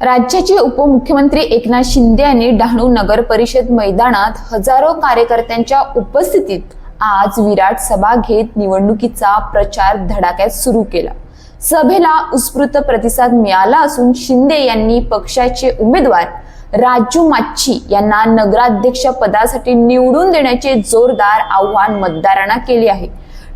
राज्याचे उपमुख्यमंत्री एकनाथ शिंदे यांनी डहाणू नगर परिषद मैदानात हजारो कार्यकर्त्यांच्या उपस्थितीत आज विराट सभा घेत निवडणुकीचा प्रचार धडाक्यात सुरू केला. सभेला उत्स्फूर्त प्रतिसाद मिळाला असून शिंदे यांनी पक्षाचे उमेदवार राजू माच्छी यांना नगराध्यक्ष पदासाठी निवडून देण्याचे जोरदार आव्हान मतदारांना केले आहे.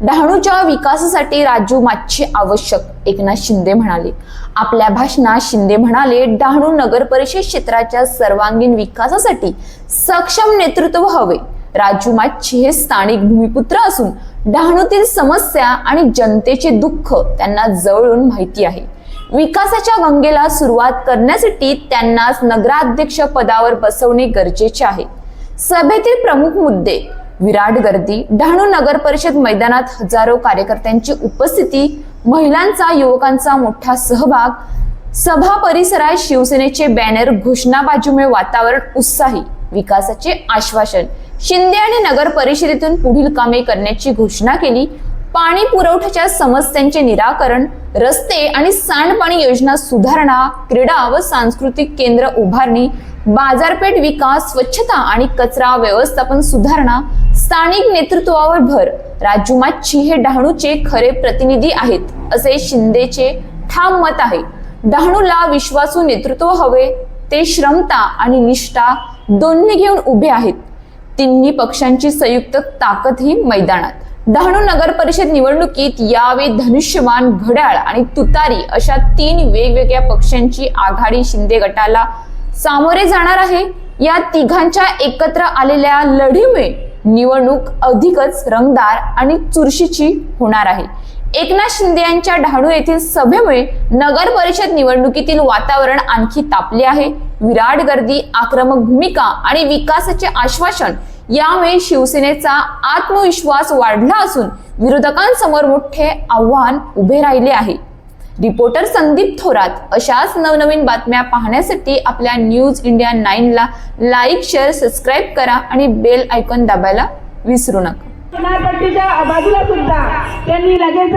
डहाणूच्या विकासासाठी राजू माच्छी आवश्यक एकनाथ शिंदे म्हणाले. आपल्या भाषणात शिंदे म्हणाले डहाणू नगर परिषद क्षेत्राच्या सर्वांगीण विकासासाठी सक्षम नेतृत्व हवे. राजू माच्छी हे स्थानिक भूमिपुत्र असून डहाणूतील समस्या आणि जनतेचे दुःख त्यांना जवळून माहिती आहे. विकासाच्या गंगेला सुरुवात करण्यासाठी त्यांनाच नगराध्यक्ष पदावर बसवणे गरजेचे आहे. सभेतील प्रमुख मुद्दे विराट गर्दी. डहाणू नगर परिषद मैदानात हजारो कार्यकर्त्यांची उपस्थिती महिलांचा युवकांचा मोठा सहभाग. सभा परिसरात शिवसेनेचे बॅनर घोषणाबाजीमुळे वातावरण उत्साही. विकासाचे आश्वासन. शिंदे आणि नगर परिषदेतून पुढील कामे करण्याची घोषणा केली. पाणी पुरवठ्याच्या समस्यांचे निराकरण रस्ते आणि सांडपाणी योजना सुधारणा क्रीडा व सांस्कृतिक केंद्र उभारणी बाजारपेठ विकास स्वच्छता आणि कचरा व्यवस्थापन सुधारणा स्थानिक नेतृत्वावर भर. राजू माच्छी हे डहाणूचे खरे प्रतिनिधी आहेत असे शिंदेचे ठाम मत आहे. डहाणूला विश्वासू नेतृत्व हवे ते श्रमता आणि निष्ठा दोन्ही घेऊन उभे आहेत. तिन्ही पक्षांची संयुक्त ताकद ही मैदानात. डहाणू नगर परिषद निवडणुकीत यावेळी धनुष्यमान घड्याळ आणि तुतारी अशा तीन वेगवेगळ्या पक्षांची आघाडी शिंदे गटाला सामोरे जाणार आहे. या तिघांच्या एकत्र आलेल्या लढीमुळे निवडणूक अधिकच रंगदार आणि चुरशीची होणार आहे. एकनाथ शिंदे यांच्या डहाणू येथील सभेमुळे नगर परिषद निवडणुकीतील वातावरण आणखी तापले आहे. विराट गर्दी आक्रमक भूमिका आणि विकासाचे आश्वासन यामुळे शिवसेनेचा आत्मविश्वास वाढला असून विरोधकांसमोर मोठे आव्हान उभे राहिले आहे. रिपोर्टर संदीप थोरात अशाच नवनवीन बातम्या पाहण्यासाठी आपल्या न्यूज इंडिया नाईनला लाईक शेअर सबस्क्राईब करा आणि बेल आयकॉन दाबायला विसरू नका. बाजूला सुद्धा त्यांनी लगेच